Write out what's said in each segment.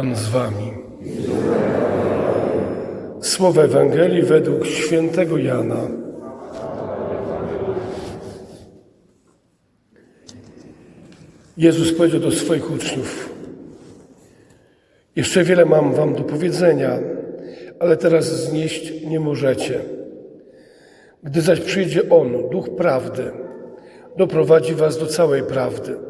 Pan z wami. Słowa Ewangelii według świętego Jana. Jezus powiedział do swoich uczniów: Jeszcze wiele mam wam do powiedzenia, ale teraz znieść nie możecie. Gdy zaś przyjdzie On, Duch Prawdy, doprowadzi was do całej prawdy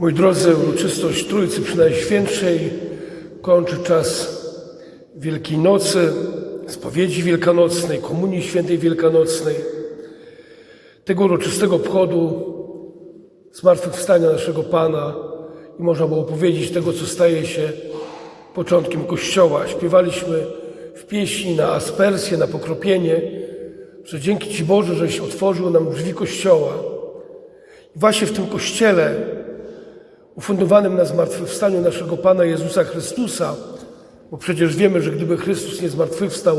Mój drodzy, uroczystość Trójcy Przynajświętszej kończy czas Wielkiej Nocy, spowiedzi wielkanocnej, Komunii Świętej Wielkanocnej, tego uroczystego obchodu zmartwychwstania naszego Pana i można było powiedzieć tego, co staje się początkiem Kościoła. Śpiewaliśmy w pieśni na aspersję, na pokropienie, że dzięki Ci Boże, żeś otworzył nam drzwi Kościoła. I właśnie w tym Kościele ufundowanym na zmartwychwstaniu naszego Pana Jezusa Chrystusa, bo przecież wiemy, że gdyby Chrystus nie zmartwychwstał,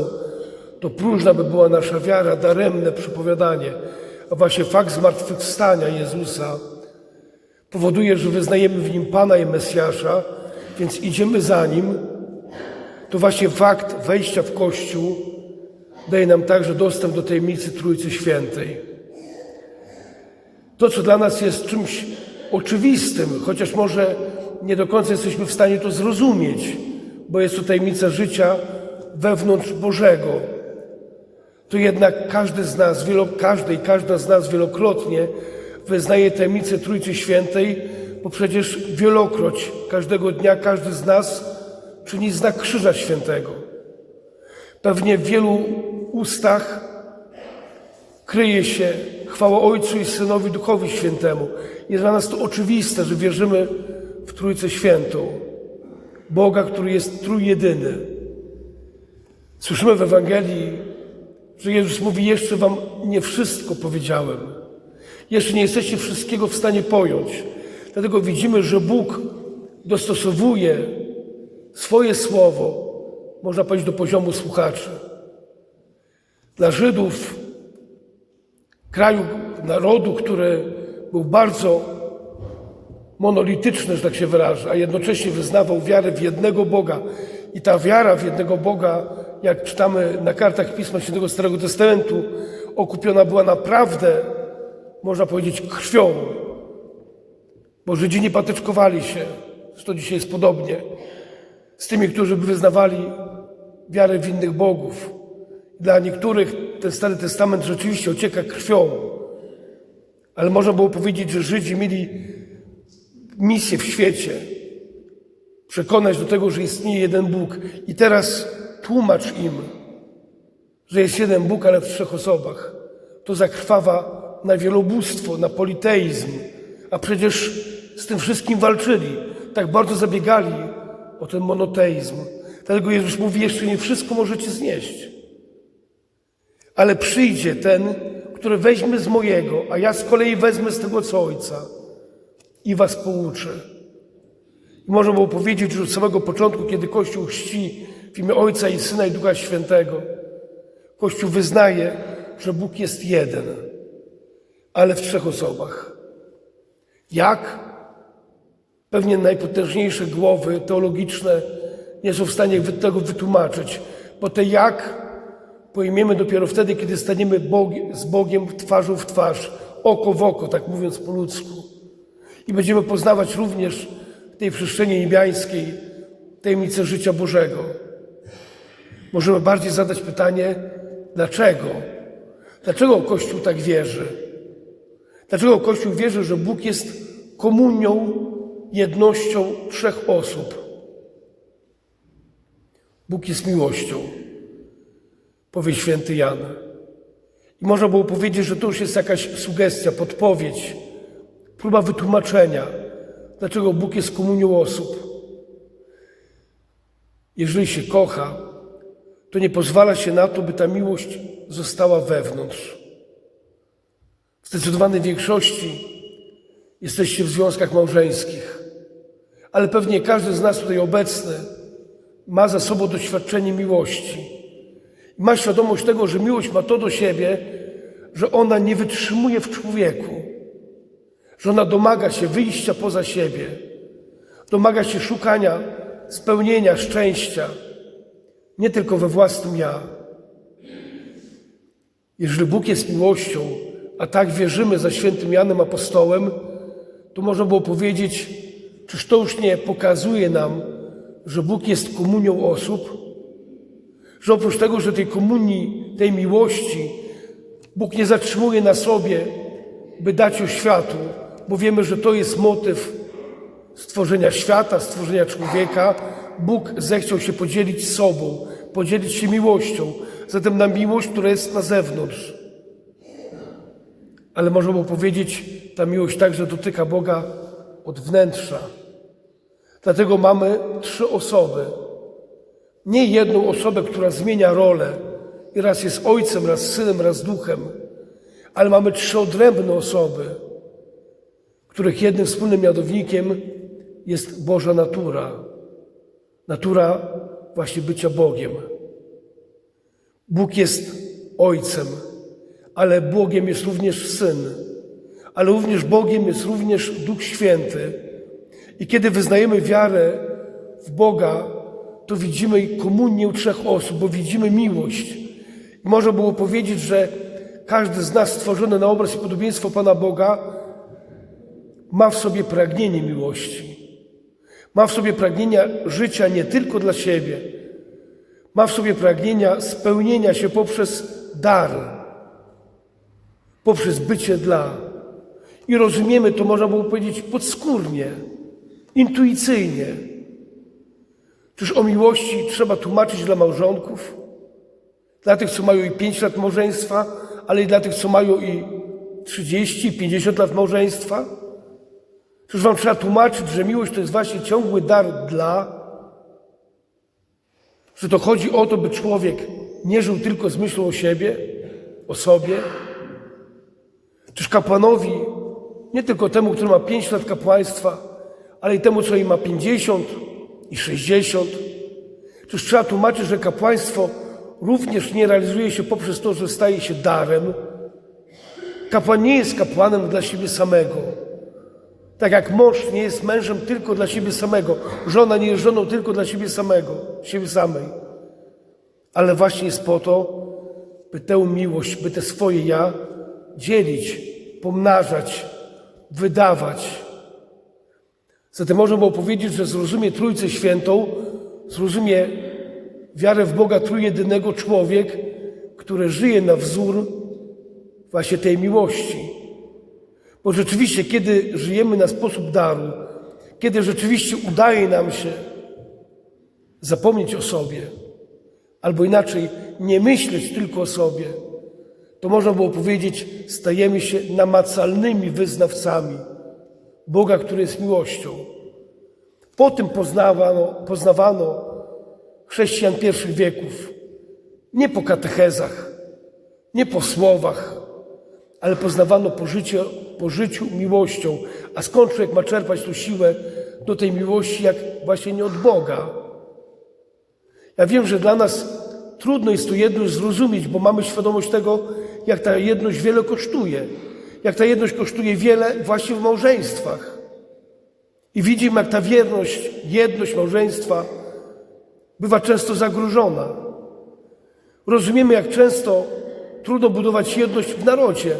to próżna by była nasza wiara, daremne przypowiadanie. A właśnie fakt zmartwychwstania Jezusa powoduje, że wyznajemy w Nim Pana i Mesjasza, więc idziemy za Nim. To właśnie fakt wejścia w Kościół daje nam także dostęp do tajemnicy Trójcy Świętej. To, co dla nas jest czymś oczywistym, chociaż może nie do końca jesteśmy w stanie to zrozumieć, bo jest to tajemnica życia wewnątrz Bożego. To jednak każdy z nas, każdy i każda z nas wielokrotnie wyznaje tajemnicę Trójcy Świętej, bo przecież wielokroć każdego dnia każdy z nas czyni znak Krzyża Świętego. Pewnie w wielu ustach kryje się chwała Ojcu i Synowi Duchowi Świętemu. Jest dla nas to oczywiste, że wierzymy w Trójcę Świętą, Boga, który jest trójjedyny. Słyszymy w Ewangelii, że Jezus mówi: Jeszcze Wam nie wszystko powiedziałem. Jeszcze nie jesteście wszystkiego w stanie pojąć. Dlatego widzimy, że Bóg dostosowuje swoje słowo, można powiedzieć, do poziomu słuchaczy. Dla Żydów kraju, narodu, który był bardzo monolityczny, że tak się wyrażę, a jednocześnie wyznawał wiarę w jednego Boga. I ta wiara w jednego Boga, jak czytamy na kartach Pisma Świętego Starego Testamentu, okupiona była naprawdę, można powiedzieć, krwią. Bo Żydzi nie patyczkowali się, to dzisiaj jest podobnie, z tymi, którzy wyznawali wiarę w innych bogów. Dla niektórych ten Stary Testament rzeczywiście ocieka krwią, ale można było powiedzieć, że Żydzi mieli misję w świecie przekonać do tego, że istnieje jeden Bóg. I teraz tłumacz im, że jest jeden Bóg, ale w trzech osobach. To zakrwawa na wielobóstwo, na politeizm, a przecież z tym wszystkim walczyli. Tak bardzo zabiegali o ten monoteizm. Dlatego Jezus mówi, jeszcze nie wszystko możecie znieść. Ale przyjdzie ten, który weźmie z mojego, a ja z kolei wezmę z tego co Ojca i was pouczę. I można było powiedzieć, że od samego początku, kiedy Kościół chrzci w imię Ojca i Syna i Ducha Świętego, Kościół wyznaje, że Bóg jest jeden, ale w trzech osobach. Jak? Pewnie najpotężniejsze głowy teologiczne nie są w stanie tego wytłumaczyć, bo te jak pojmiemy dopiero wtedy, kiedy staniemy z Bogiem twarzą w twarz, oko w oko, tak mówiąc po ludzku. I będziemy poznawać również w tej przestrzeni niebiańskiej tajemnicę życia Bożego. Możemy bardziej zadać pytanie, dlaczego? Dlaczego Kościół tak wierzy? Dlaczego Kościół wierzy, że Bóg jest komunią, jednością trzech osób? Bóg jest miłością powie święty Jan. I można było powiedzieć, że to już jest jakaś sugestia, podpowiedź, próba wytłumaczenia, dlaczego Bóg jest komunią osób. Jeżeli się kocha, to nie pozwala się na to, by ta miłość została wewnątrz. W zdecydowanej większości jesteście w związkach małżeńskich, ale pewnie każdy z nas tutaj obecny ma za sobą doświadczenie miłości. Ma świadomość tego, że miłość ma to do siebie, że ona nie wytrzymuje w człowieku, że ona domaga się wyjścia poza siebie, domaga się szukania spełnienia, szczęścia, nie tylko we własnym ja. Jeżeli Bóg jest miłością, a tak wierzymy za świętym Janem Apostołem, to można było powiedzieć, czyż to już nie pokazuje nam, że Bóg jest komunią osób? Że oprócz tego, że tej komunii, tej miłości, Bóg nie zatrzymuje na sobie, by dać oświatu, bo wiemy, że to jest motyw stworzenia świata, stworzenia człowieka. Bóg zechciał się podzielić sobą, podzielić się miłością. Zatem na miłość, która jest na zewnątrz. Ale możemy powiedzieć, ta miłość także dotyka Boga od wnętrza. Dlatego mamy trzy osoby. Nie jedną osobę, która zmienia rolę i raz jest ojcem, raz synem, raz duchem, ale mamy trzy odrębne osoby, których jednym wspólnym mianownikiem jest Boża natura. Natura właśnie bycia Bogiem. Bóg jest Ojcem, ale Bogiem jest również Syn, ale również Bogiem jest również Duch Święty. I kiedy wyznajemy wiarę w Boga, to widzimy komunię trzech osób, bo widzimy miłość. I można było powiedzieć, że każdy z nas stworzony na obraz i podobieństwo Pana Boga ma w sobie pragnienie miłości. Ma w sobie pragnienia życia nie tylko dla siebie, ma w sobie pragnienia spełnienia się poprzez dar, poprzez bycie dla. I rozumiemy to, można było powiedzieć, podskórnie, intuicyjnie. Czyż o miłości trzeba tłumaczyć dla małżonków? Dla tych, co mają i 5 lat małżeństwa, ale i dla tych, co mają i 30, 50 lat małżeństwa? Czyż wam trzeba tłumaczyć, że miłość to jest właśnie ciągły dar dla? Że to chodzi o to, by człowiek nie żył tylko z myślą o siebie, o sobie? Czyż kapłanowi, nie tylko temu, który ma 5 lat kapłaństwa, ale i temu, co ma 50 i 60, czyż trzeba tłumaczyć, że kapłaństwo również nie realizuje się poprzez to, że staje się darem? Kapłan nie jest kapłanem dla siebie samego. Tak jak mąż nie jest mężem tylko dla siebie samego, żona nie jest żoną tylko dla siebie samego, siebie samej. Ale właśnie jest po to, by tę miłość, by te swoje ja dzielić, pomnażać, wydawać. Zatem można było powiedzieć, że zrozumie Trójcę Świętą, zrozumie wiarę w Boga Trójjedynego człowiek, który żyje na wzór właśnie tej miłości. Bo rzeczywiście, kiedy żyjemy na sposób daru, kiedy rzeczywiście udaje nam się zapomnieć o sobie, albo inaczej nie myśleć tylko o sobie, to można było powiedzieć, stajemy się namacalnymi wyznawcami Boga, który jest miłością. Po tym poznawano, poznawano chrześcijan pierwszych wieków. Nie po katechezach, nie po słowach, ale poznawano po życiu, po życiu miłością. A skąd człowiek ma czerpać tu siłę do tej miłości, jak właśnie nie od Boga? Ja wiem, że dla nas trudno jest tu jedność zrozumieć, bo mamy świadomość tego, jak ta jedność wiele kosztuje. Jak ta jedność kosztuje wiele właśnie w małżeństwach. I widzimy, jak ta wierność, jedność małżeństwa bywa często zagrożona. Rozumiemy, jak często trudno budować jedność w narodzie.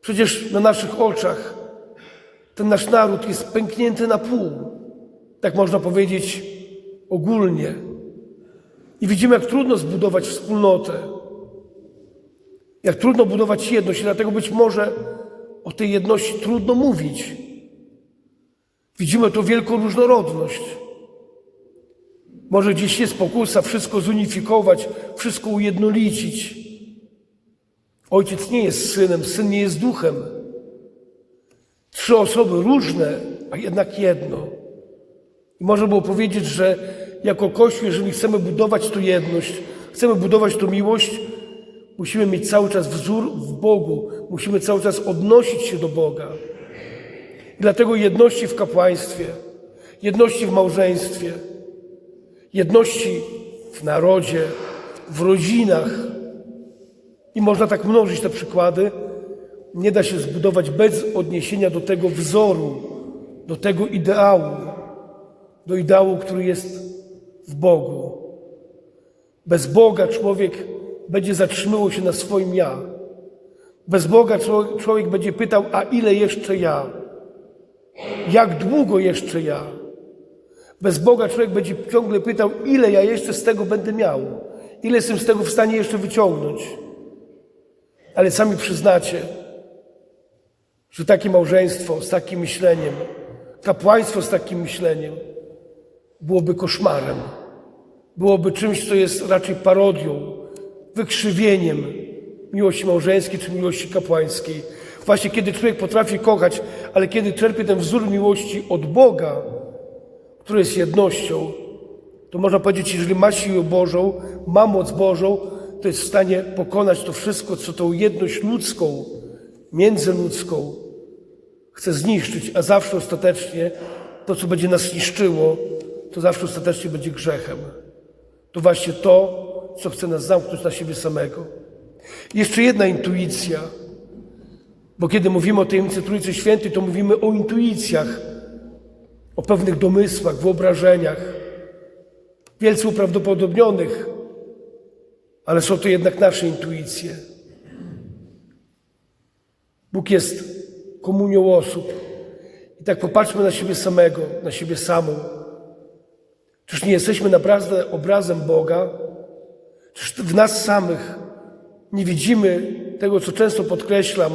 Przecież na naszych oczach ten nasz naród jest pęknięty na pół. Tak można powiedzieć ogólnie. I widzimy, jak trudno zbudować wspólnotę. Jak trudno budować jedność, i dlatego być może o tej jedności trudno mówić. Widzimy tu wielką różnorodność. Może gdzieś jest pokusa wszystko zunifikować, wszystko ujednolicić. Ojciec nie jest synem, syn nie jest duchem. Trzy osoby różne, a jednak jedno. I można było powiedzieć, że jako Kościół, jeżeli chcemy budować tu jedność, chcemy budować tu miłość, musimy mieć cały czas wzór w Bogu, musimy cały czas odnosić się do Boga. I dlatego jedności w kapłaństwie, jedności w małżeństwie, jedności w narodzie, w rodzinach. I można tak mnożyć te przykłady. Nie da się zbudować bez odniesienia do tego wzoru, do tego ideału, do ideału, który jest w Bogu. Bez Boga człowiek będzie zatrzymywał się na swoim ja. Bez Boga człowiek, będzie pytał, a ile jeszcze ja? Jak długo jeszcze ja? Bez Boga człowiek będzie ciągle pytał, ile ja jeszcze z tego będę miał? Ile jestem z tego w stanie jeszcze wyciągnąć? Ale sami przyznacie, że takie małżeństwo z takim myśleniem, kapłaństwo z takim myśleniem byłoby koszmarem. Byłoby czymś, co jest raczej parodią, wykrzywieniem miłości małżeńskiej czy miłości kapłańskiej. Właśnie kiedy człowiek potrafi kochać, ale kiedy czerpie ten wzór miłości od Boga, który jest jednością, to można powiedzieć, jeżeli ma siłę Bożą, ma moc Bożą, to jest w stanie pokonać to wszystko, co tą jedność ludzką, międzyludzką chce zniszczyć, a zawsze ostatecznie to, co będzie nas niszczyło, to zawsze ostatecznie będzie grzechem. To właśnie to, co chce nas zamknąć na siebie samego. Jeszcze jedna intuicja, bo kiedy mówimy o tajemnicy Trójcy Świętej, to mówimy o intuicjach, o pewnych domysłach, wyobrażeniach, wielce uprawdopodobnionych, ale są to jednak nasze intuicje. Bóg jest komunią osób. I tak popatrzmy na siebie samego, na siebie samą. Czyż nie jesteśmy naprawdę obrazem Boga? Czyż w nas samych nie widzimy tego, co często podkreślam,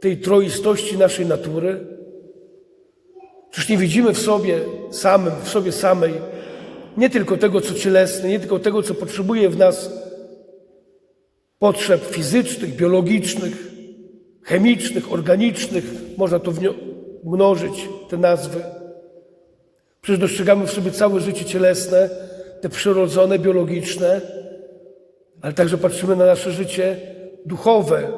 tej troistości naszej natury? Czyż nie widzimy w sobie samym, w sobie samej nie tylko tego, co cielesne, nie tylko tego, co potrzebuje w nas potrzeb fizycznych, biologicznych, chemicznych, organicznych, można to mnożyć, te nazwy. Przecież dostrzegamy w sobie całe życie cielesne, te przyrodzone, biologiczne, ale także patrzymy na nasze życie duchowe,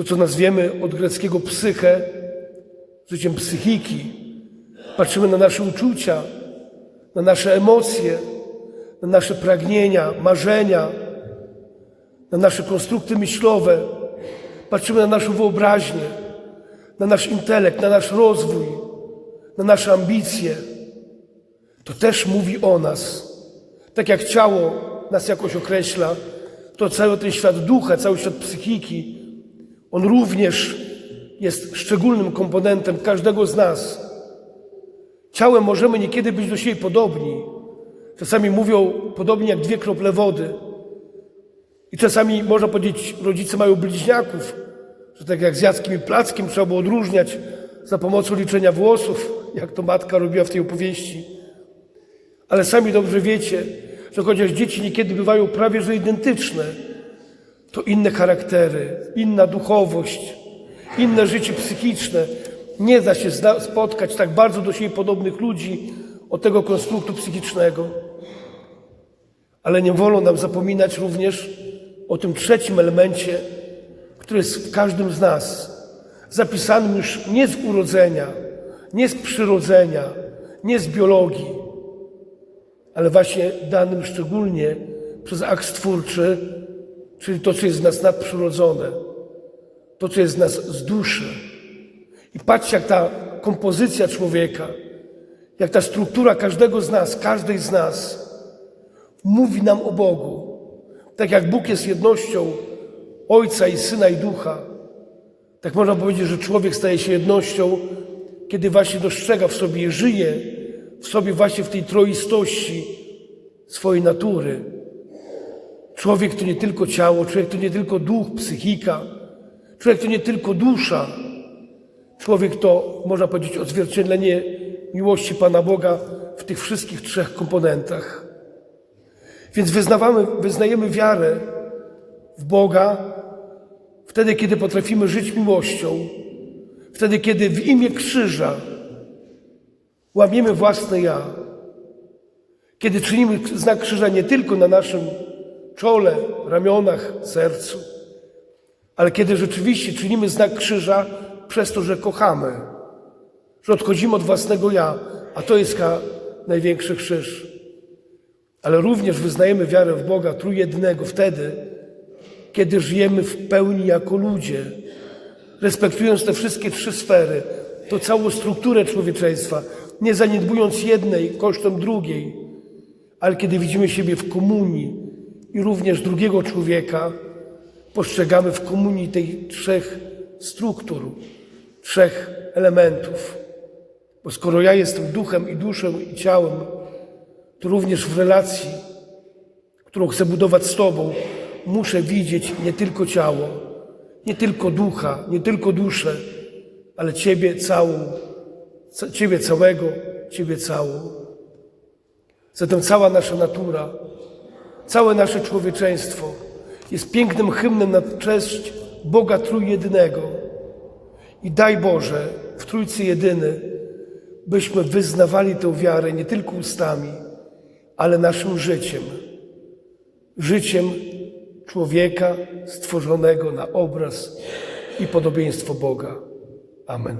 to co nazwiemy od greckiego psyche, życiem psychiki. Patrzymy na nasze uczucia, na nasze emocje, na nasze pragnienia, marzenia, na nasze konstrukty myślowe. Patrzymy na naszą wyobraźnię, na nasz intelekt, na nasz rozwój, na nasze ambicje. To też mówi o nas. Tak jak ciało nas jakoś określa, to cały ten świat ducha, cały świat psychiki, on również jest szczególnym komponentem każdego z nas. Ciałem możemy niekiedy być do siebie podobni. Czasami mówią podobnie jak dwie krople wody. I czasami można powiedzieć, rodzice mają bliźniaków, że tak jak z Jackiem i Plackiem trzeba było odróżniać za pomocą liczenia włosów, jak to matka robiła w tej opowieści. Ale sami dobrze wiecie, że chociaż dzieci niekiedy bywają prawie że identyczne, to inne charaktery, inna duchowość, inne życie psychiczne. Nie da się spotkać tak bardzo do siebie podobnych ludzi od tego konstruktu psychicznego. Ale nie wolno nam zapominać również o tym trzecim elemencie, który jest w każdym z nas, zapisanym już nie z urodzenia, nie z przyrodzenia, nie z biologii, ale właśnie danym szczególnie przez akt stwórczy, czyli to, co jest z nas nadprzyrodzone, to, co jest z nas z duszy. I patrzcie, jak ta kompozycja człowieka, jak ta struktura każdego z nas, każdej z nas mówi nam o Bogu. Tak jak Bóg jest jednością Ojca i Syna i Ducha, tak można powiedzieć, że człowiek staje się jednością, kiedy właśnie dostrzega w sobie, żyje w sobie właśnie w tej troistości swojej natury. Człowiek to nie tylko ciało, człowiek to nie tylko duch, psychika, człowiek to nie tylko dusza. Człowiek to, można powiedzieć, odzwierciedlenie miłości Pana Boga w tych wszystkich trzech komponentach. Więc wyznawamy, wyznajemy wiarę w Boga wtedy, kiedy potrafimy żyć miłością, wtedy, kiedy w imię krzyża Łamiemy własne ja. Kiedy czynimy znak krzyża nie tylko na naszym czole, ramionach, sercu, ale kiedy rzeczywiście czynimy znak krzyża przez to, że kochamy, że odchodzimy od własnego ja, a to jest największy krzyż. Ale również wyznajemy wiarę w Boga trójjednego wtedy, kiedy żyjemy w pełni jako ludzie, respektując te wszystkie trzy sfery, to całą strukturę człowieczeństwa, nie zaniedbując jednej kosztem drugiej, ale kiedy widzimy siebie w komunii i również drugiego człowieka, postrzegamy w komunii tych trzech struktur, trzech elementów. Bo skoro ja jestem duchem i duszą i ciałem, to również w relacji, którą chcę budować z Tobą, muszę widzieć nie tylko ciało, nie tylko ducha, nie tylko duszę, ale Ciebie całą, ca- Ciebie całego, Ciebie całą. Zatem cała nasza natura, całe nasze człowieczeństwo jest pięknym hymnem na cześć Boga Trójjednego. I daj Boże, w Trójcy Jedyny, byśmy wyznawali tę wiarę nie tylko ustami, ale naszym życiem. Życiem człowieka stworzonego na obraz i podobieństwo Boga. Amen.